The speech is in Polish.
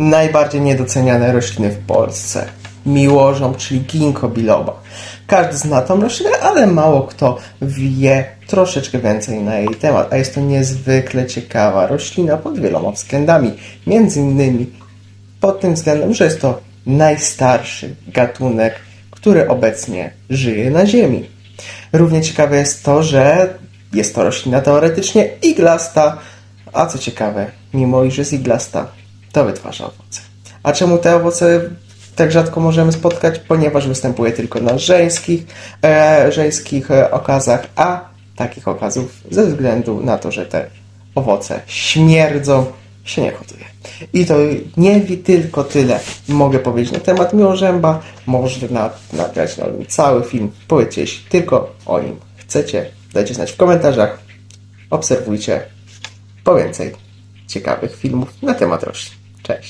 najbardziej niedoceniane rośliny w Polsce. Miłożą, czyli ginkgo biloba. Każdy zna tą roślinę, ale mało kto wie troszeczkę więcej na jej temat, a jest to niezwykle ciekawa roślina pod wieloma względami. Między innymi pod tym względem, że jest to najstarszy gatunek, który obecnie żyje na Ziemi. Równie ciekawe jest to, że jest to roślina teoretycznie iglasta, a co ciekawe, mimo iż jest iglasta, to wytwarza owoce. A czemu te owoce tak rzadko możemy spotkać? Ponieważ występuje tylko na żeńskich, e, żeńskich e, okazach, a takich okazów ze względu na to, że te owoce śmierdzą, się nie hoduje. I to nie tylko tyle mogę powiedzieć na temat miłożęba. Można nagrać na nim cały film. Powiedzcie, jeśli tylko o nim chcecie. Dajcie znać w komentarzach. Obserwujcie po więcej ciekawych filmów na temat roślin. Cześć!